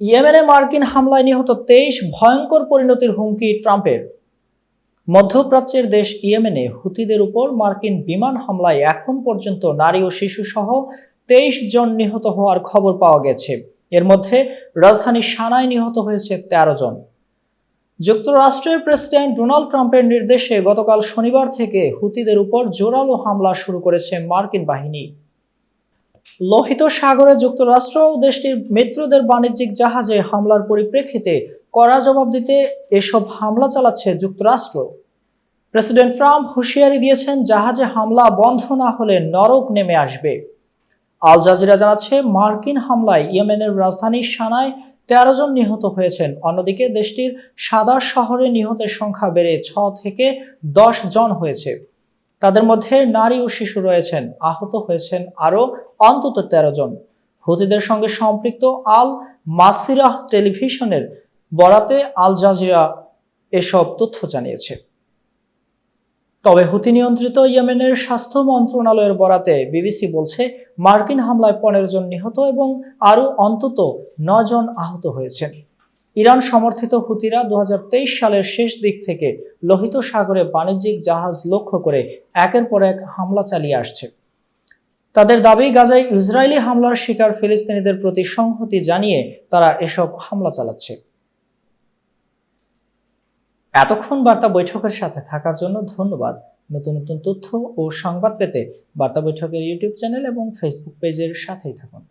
ইয়েমেনে মার্কিন হামলায় নিহত তেইশ ভয়ঙ্কর পরিণতির হুমকি ট্রাম্পের। মধ্যপ্রাচ্যের দেশ ইয়েমেনে হুতিদের উপর মার্কিন বিমান হামলায় এখন পর্যন্ত নারী ও শিশু সহ তেইশ জন নিহত হওয়ার খবর পাওয়া গেছে। এর মধ্যে রাজধানী সানায় নিহত হয়েছে তেরো জন। যুক্তরাষ্ট্রের প্রেসিডেন্ট ডোনাল্ড ট্রাম্পের নির্দেশে গতকাল শনিবার থেকে হুতিদের উপর জোরালো হামলা শুরু করেছে মার্কিন বাহিনী। লোহিত সাগরে যুক্তরাষ্ট্র ও দেশটির মিত্রদের বাণিজ্যিক জাহাজে হামলার পরিপ্রেক্ষিতে কড়া জবাব দিতে এসব হামলা চালাচ্ছে যুক্তরাষ্ট্র। প্রেসিডেন্ট ট্রাম্প হুঁশিয়ারি দিয়েছেন জাহাজে হামলা বন্ধ না হলে নরক নেমে আসবে। আল জাজিরা জানাচ্ছে, মার্কিন হামলায় ইয়েমেনের রাজধানী সানায় তেরো জন নিহত হয়েছেন। অন্যদিকে দেশটির সাদা শহরে নিহতের সংখ্যা বেড়ে ছ থেকে দশ জন হয়েছে। তাদের মধ্যে নারী ও শিশু রয়েছেন, আহত হয়েছেন আরও অন্তত তেরো জন। হুতিদের সঙ্গে সম্পৃক্ত আল মাসিরাহ টেলিভিশনের বরাতে আল জাজিরা এসব তথ্য জানিয়েছে। তবে হুতি নিয়ন্ত্রিত ইয়েমেনের স্বাস্থ্য মন্ত্রণালয়ের বরাতে বিবিসি বলছে, মার্কিন হামলায় পনেরো জন নিহত এবং আরও অন্তত জন আহত হয়েছেন। ইরান সমর্থিত হুতিরা দু হাজার তেইশ সালের শেষ দিক থেকে লোহিত সাগরে বাণিজ্যিক জাহাজ লক্ষ্য করে একের পর এক হামলা চালিয়ে আসছে। তাদের দাবি, গাজায় ইসরায়েলি হামলার শিকার ফিলিস্তিনিদের প্রতি সংহতি জানিয়ে তারা এসব হামলা চালাচ্ছে। এতক্ষণ বার্তা বৈঠকের সাথে থাকার জন্য ধন্যবাদ। নতুন নতুন তথ্য ও সংবাদ পেতে বার্তা বৈঠকের ইউটিউব চ্যানেল এবং ফেসবুক পেজের সাথেই থাকুন।